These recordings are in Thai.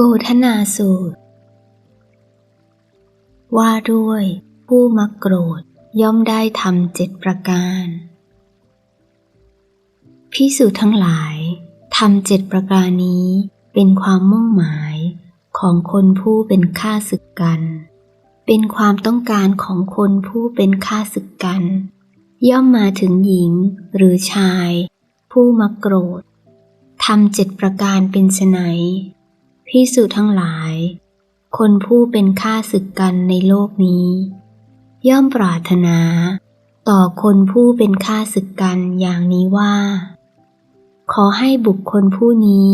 โกธนาสูตร ว่าด้วยผู้มักโกรธย่อมได้ทำเจ็ดประการ พิสูจน์ทั้งหลายทำเจ็ดประการนี้เป็นความมุ่งหมายของคนผู้เป็นข้าศึกกัน เป็นความต้องการของคนผู้เป็นข้าศึกกัน ย่อมมาถึงหญิงหรือชาย ผู้มักโกรธทำเจ็ดประการเป็นไน พิสุทั้งหลาย คนผู้เป็นข้าศึกกันในโลกนี้ ย่อมปรารถนา ต่อคนผู้เป็นข้าศึกกันอย่างนี้ว่า ขอให้บุคคลผู้นี้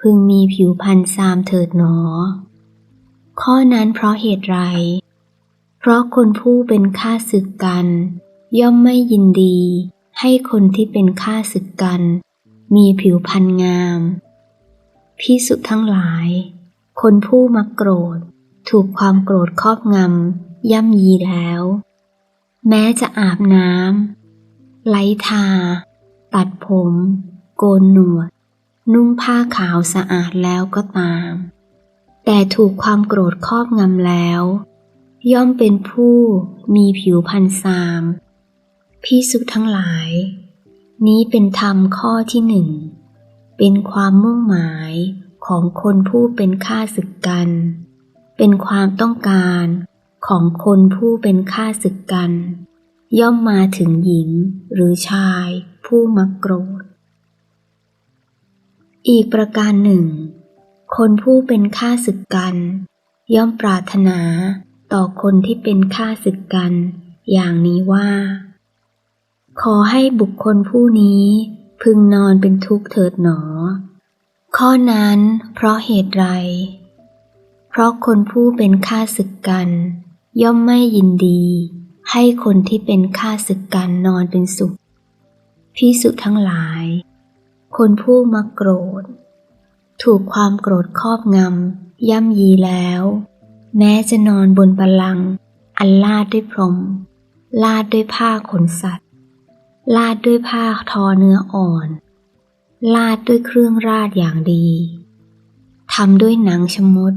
พึงมีผิวพรรณซามเถิดหนอ ข้อนั้นเพราะเหตุไร เพราะคนผู้เป็นข้าศึกกัน ย่อมไม่ยินดี ให้คนที่เป็นข้าศึกกัน มีผิวพรรณงาม พิสุทั้งหลาย คนผู้มักโกรธ ถูกความโกรธครอบงำ ย่ำยีแล้ว แม้จะอาบน้ำไล้ทา ตัดผม โกนหนวด นุ่งผ้าขาวสะอาดแล้วก็ตาม แต่ถูกความโกรธครอบงำแล้ว ย่อมเป็นผู้มีผิวพันซามพิสุทั้งหลาย นี้เป็นธรรมข้อที่หนึ่ง เป็นความมุ่งหมายของคนผู้เป็นข้าศึกกัน เป็นความต้องการของคนผู้เป็นข้าศึกกัน ย่อมมาถึงหญิงหรือชายผู้มักโกรธ อีกประการหนึ่ง คนผู้เป็นข้าศึกกัน ย่อมปรารถนาต่อคนที่เป็นข้าศึกกัน อย่างนี้ว่า ขอให้บุคคลผู้นี้ พึงนอนเป็นทุกข์เถิดหนอ ข้อนั้นเพราะเหตุไร เพราะคนผู้เป็นข้าศึกกัน ย่อมไม่ยินดี ให้คนที่เป็นข้าศึกกันนอนเป็นสุขพิสุทั้งหลาย คนผู้มาโกรธ ถูกความโกรธครอบงำ ย่ำยีแล้ว แม้จะนอนบนบัลลังก์อันลาดด้วยพรม ลาดด้วยผ้าขนสัตว์ ลาดด้วยผ้าทอเนื้ออ่อน ลาดด้วยเครื่องราดอย่างดี ทำด้วยหนังชมด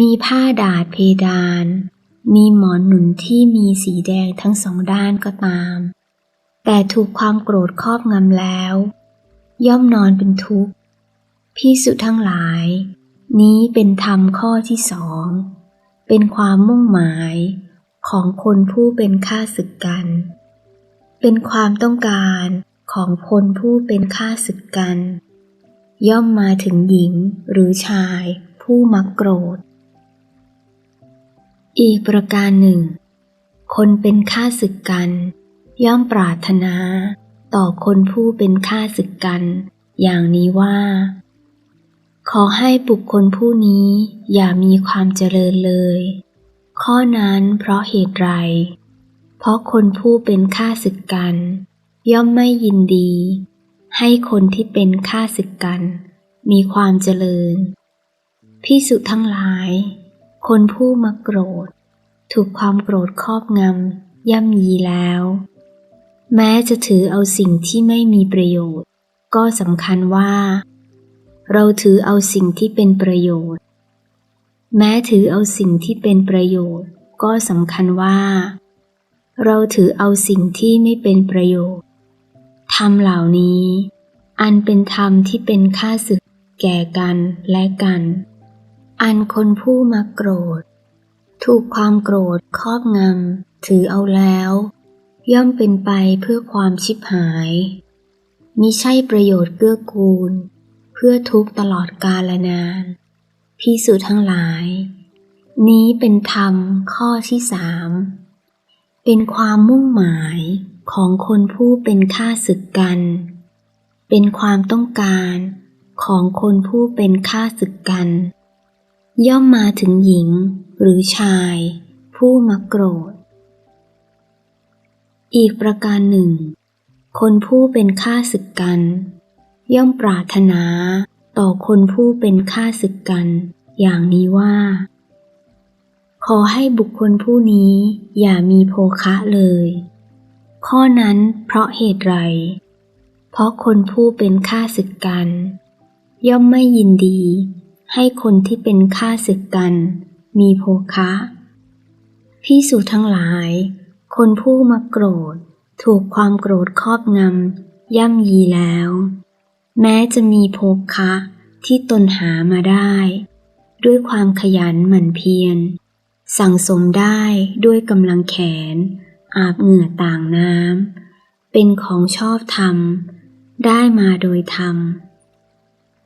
มีผ้าดาดเพดาน มีหมอนหนุนที่มีสีแดงทั้งสองด้านก็ตาม แต่ถูกความโกรธครอบงำแล้ว ย่อมนอนเป็นทุกข์พิสุทั้งหลาย นี้เป็นธรรมข้อที่สอง เป็นความมุ่งหมายของคนผู้เป็นข้าศึกกัน เป็นความต้องการของคนผู้เป็นข้าศึกกัน ย่อมมาถึงหญิงหรือชายผู้มักโกรธ อีกประการหนึ่ง คนเป็นข้าศึกกัน ย่อมปรารถนาต่อคนผู้เป็นข้าศึกกัน อย่างนี้ว่า ขอให้บุคคลผู้นี้อย่ามีความเจริญเลย ข้อนั้นเพราะเหตุไร เพราะคนผู้เป็นข้าศึกกัน ย่อมไม่ยินดี ให้คนที่เป็นข้าศึกกัน มีความเจริญพิสุทั้งหลาย คนผู้มาโกรธ ถูกความโกรธครอบงำย่ำยีแล้ว แม้จะถือเอาสิ่งที่ไม่มีประโยชน์ ก็สำคัญว่า เราถือเอาสิ่งที่เป็นประโยชน์ แม้ถือเอาสิ่งที่เป็นประโยชน์ ก็สำคัญว่า เราถือเอาสิ่งที่ไม่เป็นประโยชน์ ธรรมเหล่านี้ อันเป็นธรรมที่เป็นค่าศึกแก่กันและกัน อันคนผู้มาโกรธ ถูกความโกรธครอบงำถือเอาแล้ว ย่อมเป็นไปเพื่อความชิบหายมิใช่ประโยชน์เกื้อกูล เพื่อทุกตลอดกาลนานพิสูจน์ทั้งหลาย นี้เป็นธรรมข้อที่สาม เป็นความมุ่งหมายของคนผู้เป็นข้าศึกกัน เป็นความต้องการของคนผู้เป็นข้าศึกกัน ย่อมมาถึงหญิงหรือชาย ผู้มาโกรธ อีกประการหนึ่ง คนผู้เป็นข้าศึกกัน ย่อมปรารถนาต่อคนผู้เป็นข้าศึกกัน อย่างนี้ว่า ขอให้บุคคลผู้นี้อย่ามีโภคะเลย ข้อนั้นเพราะเหตุไร เพราะคนผู้เป็นข้าศึกกัน ย่อมไม่ยินดี ให้คนที่เป็นข้าศึกกัน มีโภคะพิสูจทั้งหลาย คนผู้มาโกรธ ถูกความโกรธครอบงำย่ำยีแล้ว แม้จะมีโภคะที่ตนหามาได้ ด้วยความขยันหมั่นเพียร สั่งสมได้ด้วยกำลังแขน อาบเหงื่อต่างน้ำ เป็นของชอบธรรม ได้มาโดยธรรม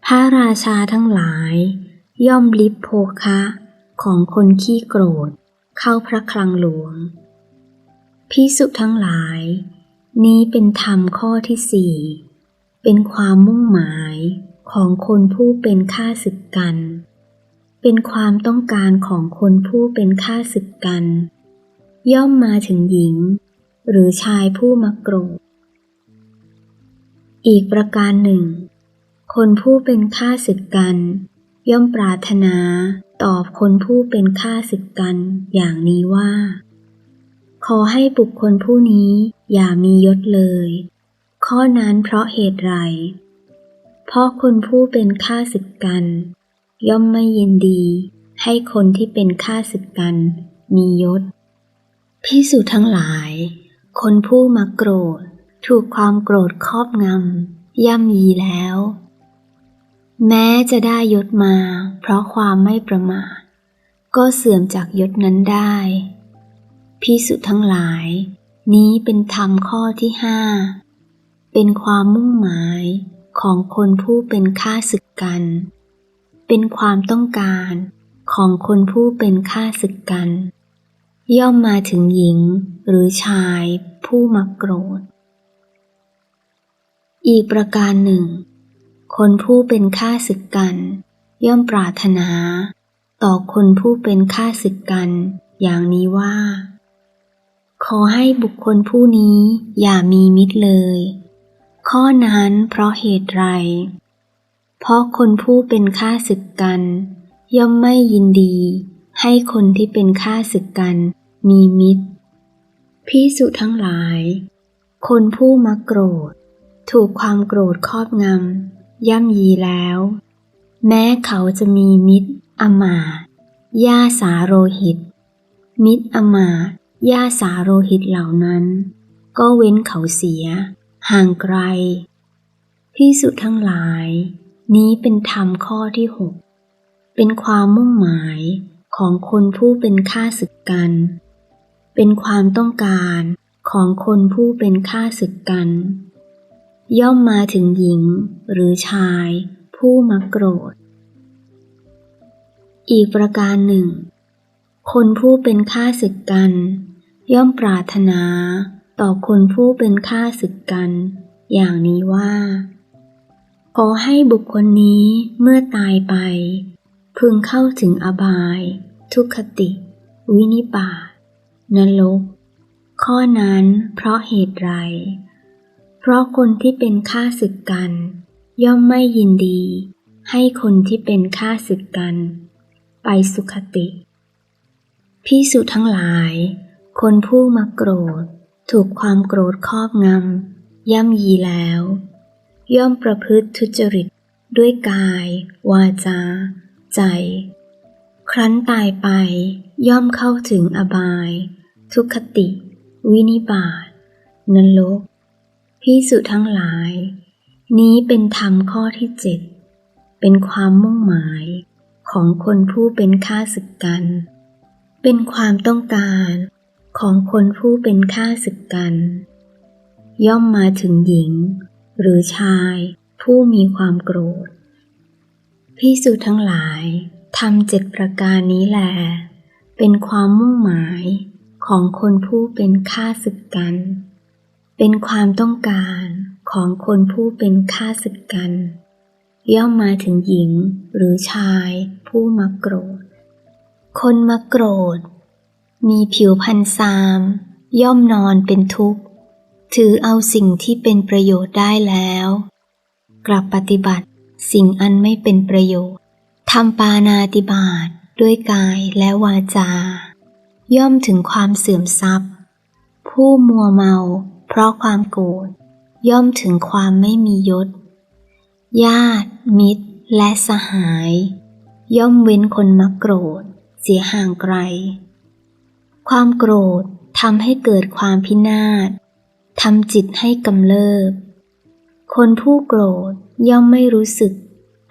พระราชาทั้งหลาย ย่อมลิบโภคะของคนขี้โกรธ เข้าพระคลังหลวงพิสุทั้งหลาย นี้เป็นธรรมข้อที่สี่เป็นความมุ่งหมายของคนผู้เป็นข้าศึกกัน เป็นความต้องการของคนผู้เป็นข้าศึกกัน ย่อมมาถึงหญิง หรือชายผู้มาโกรธ อีกประการหนึ่ง คนผู้เป็นข้าศึกกัน ย่อมปรารถนาตอบคนผู้เป็นข้าศึกกันอย่างนี้ว่า ขอให้บุคคลผู้นี้อย่ามียศเลย ข้อนั้นเพราะเหตุไร เพราะคนผู้เป็นข้าศึกกัน ย่อมไม่ยินดี ให้คนที่เป็นข้าศึกกัน มียศพิสูจน์ทั้งหลาย คนผู้มาโกรธ ถูกความโกรธครอบงำ ย่ำยีแล้ว แม้จะได้ยศมา เพราะความไม่ประมาท ก็เสื่อมจากยศนั้นได้พิสุทั้งหลาย นี้เป็นธรรมข้อที่ห้า เป็นความมุ่งหมายของคนผู้เป็นข้าศึกกัน เป็นความต้องการของคนผู้เป็นข้าศึกกัน ย่อมมาถึงหญิงหรือชายผู้มาโกรธ อีกประการหนึ่ง คนผู้เป็นข้าศึกกัน ย่อมปรารถนา ต่อคนผู้เป็นข้าศึกกัน อย่างนี้ว่า ขอให้บุคคลผู้นี้อย่ามีมิตรเลย ข้อนั้นเพราะเหตุไร เพราะคนผู้เป็นข้าศึกกัน ย่อมไม่ยินดี ให้คนที่เป็นข้าศึกกัน มีมิตรพิสุทั้งหลาย คนผู้มาโกรธ ถูกความโกรธครอบงำ ย่ำยีแล้ว แม้เขาจะมีมิตรอมาย่าสาโรหิต มิตรอมาตย์ย่าสาโรหิตเหล่านั้น ก็เว้นเขาเสีย ห่างไกลพิสุทั้งหลาย นี้เป็นธรรมข้อที่หกเป็นความมุ่งหมายของคนผู้เป็นข้าศึกกัน เป็นความต้องการของคนผู้เป็นข้าศึกกัน ย่อมมาถึงหญิงหรือชาย ผู้มาโกรธ อีกประการหนึ่ง คนผู้เป็นข้าศึกกัน ย่อมปรารถนาต่อคนผู้เป็นข้าศึกกัน อย่างนี้ว่า ขอให้บุคคลนี้เมื่อตายไป พึงเข้าถึงอบาย ทุกขติ วินิบาตนรกข้อนั้นเพราะเหตุไร เพราะคนที่เป็นข้าศึกกัน ย่อมไม่ยินดี ให้คนที่เป็นข้าศึกกัน ไปสุขติพิสุทั้งหลาย คนผู้มาโกรธ ถูกความโกรธครอบงำ ย่ำยีแล้ว ย่อมประพฤติทุจริต ด้วยกาย วาจา ใจ ครั้นตายไปย่อมเข้าถึงอบาย ทุกขติ วินิบาตนรกพิสุทั้งหลาย นี้เป็นธรรมข้อที่เจ็ดเป็นความมุ่งหมายของคนผู้เป็นข้าศึกกัน เป็นความต้องการของคนผู้เป็นข้าศึกกัน ย่อมมาถึงหญิง หรือชายผู้มีความโกรธพิสุทั้งหลายทำเจ็ดประการนี้แหลเป็นความมุ่งหมายของคนผู้เป็นข้าศึกกัน เป็นความต้องการของคนผู้เป็นข้าศึกกัน ย่อมมาถึงหญิงหรือชายผู้มาโกรธ คนมาโกรธ มีผิวพันซาม ย่อมนอนเป็นทุกข์ ถือเอาสิ่งที่เป็นประโยชน์ได้แล้ว กลับปฏิบัติสิ่งอันไม่เป็นประโยชน์ทำปานาติบาตด้วยกายและวาจา ย่อมถึงความเสื่อมทรัพย์ ผู้มัวเมาเพราะความโกรธย่อมถึงความไม่มียศ ญาติ มิตร และสหาย ย่อมเว้นคนมักโกรธ เสียห่างไกล ความโกรธทำให้เกิดความพินาศ ทำจิตให้กำเริบ คนผู้โกรธย่อมไม่รู้สึก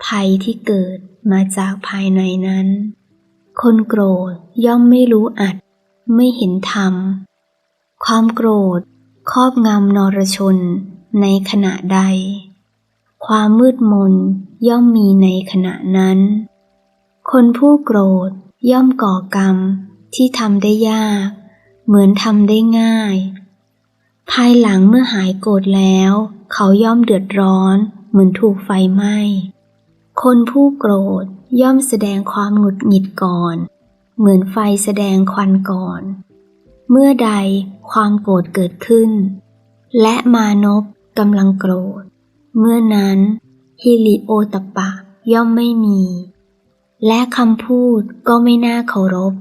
ภัยที่เกิดมาจากภายในนั้น คนโกรธย่อมไม่รู้อัด ไม่เห็นธรรม ความโกรธครอบงำนรชนในขณะใด ความมืดมนย่อมมีในขณะนั้น คนผู้โกรธย่อมก่อกรรมที่ทำได้ยาก เหมือนทำได้ง่าย ภายหลังเมื่อหายโกรธแล้ว เขาย่อมเดือดร้อน เหมือนถูกไฟไหม้ คนผู้โกรธย่อมแสดงความหงุดหงิดก่อน เหมือนไฟแสดงควันก่อน เมื่อใดความโกรธเกิดขึ้น และมานพกำลังโกรธ เมื่อนั้นฮิริโอตปะย่อมไม่มี และคำพูดก็ไม่น่าเคารพ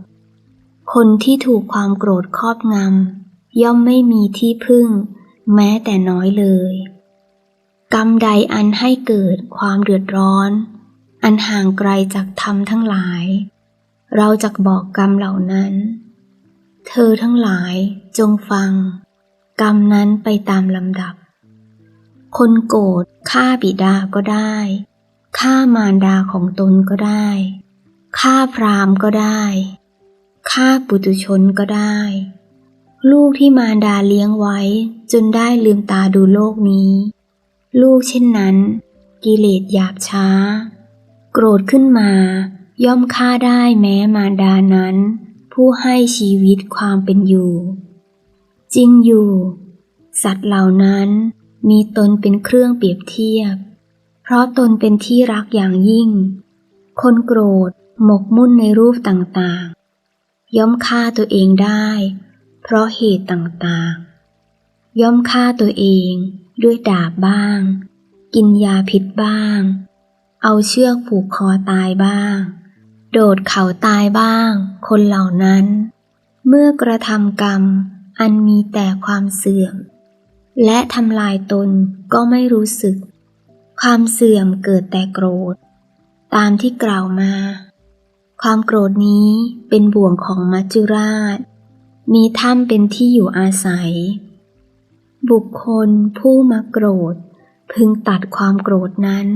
คนที่ถูกความโกรธครอบงำ ย่อมไม่มีที่พึ่ง แม้แต่น้อยเลย กรรมใดอันให้เกิดความเดือดร้อน อันห่างไกลจากธรรมทั้งหลาย เราจะบอกกรรมเหล่านั้น เธอทั้งหลายจงฟัง กรรมนั้นไปตามลำดับ คนโกรธฆ่าบิดาก็ได้ฆ่ามารดาของตนก็ได้ฆ่าพรามก็ได้ฆ่าปุตุชนก็ได้ ลูกที่มารดาเลี้ยงไว้จนได้ลืมตาดูโลกนี้ ลูกเช่นนั้น กิเลสหยาบช้า โกรธขึ้นมา ย่อมฆ่าได้แม้มารดานั้น ผู้ให้ชีวิตความเป็นอยู่ จริงอยู่ สัตว์เหล่านั้นมีตนเป็นเครื่องเปรียบเทียบ เพราะตนเป็นที่รักอย่างยิ่ง คนโกรธหมกมุ่นในรูปต่างๆ ย่อมฆ่าตัวเองได้ เพราะเหตุต่างๆ ย่อมฆ่าตัวเองด้วยดาบบ้าง กินยาพิษบ้าง เอาเชือกผูกคอตายบ้าง โดดเขาตายบ้าง คนเหล่านั้น เมื่อกระทำกรรมอันมีแต่ความเสื่อม และทำลายตนก็ไม่รู้สึก ความเสื่อมเกิดแต่โกรธ ตามที่กล่าวมา ความโกรธนี้เป็นบ่วงของมัจจุราช มีถ้ำเป็นที่อยู่อาศัย บุคคลผู้มาโกรธ พึงตัดความโกรธนั้น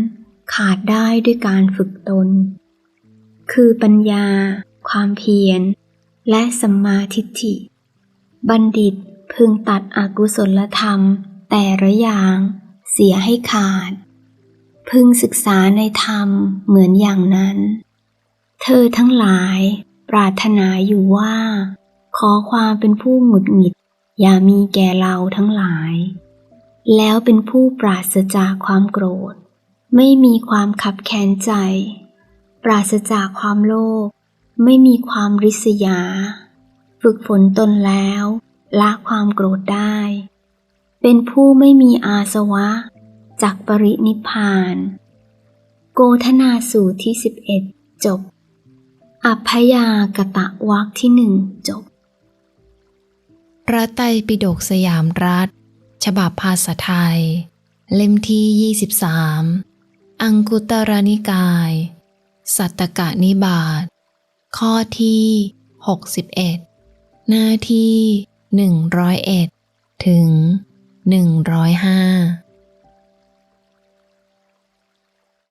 ขาดได้ด้วยการฝึกตน คือปัญญา ความเพียร และสัมมาทิฏฐิ บัณฑิตพึงตัดอกุศลธรรมแต่ละอย่าง เสียให้ขาด พึงศึกษาในธรรมเหมือนอย่างนั้น เธอทั้งหลายปรารถนาอยู่ว่า ขอความเป็นผู้หงุดหงิด อย่ามีแก่เราทั้งหลาย แล้วเป็นผู้ปราศจากความโกรธ ไม่มีความขับแค้นใจ ปราศจากความโลภไม่มีความริษยา ฝึกฝนตนแล้วละความโกรธได้ เป็นผู้ไม่มีอาสวะจากปรินิพาน โกธนาสูตรที่สิบเอ็ดจบ อัพยากตะวักที่หนึ่งจบ พระไตรปิฎกสยามรัฐ ฉบับภาษาไทย เล่มที่ 23 อังคุตรนิกาย สัตตกะนิบาตข้อที่ 61 หน้าที่ 101 ถึง 105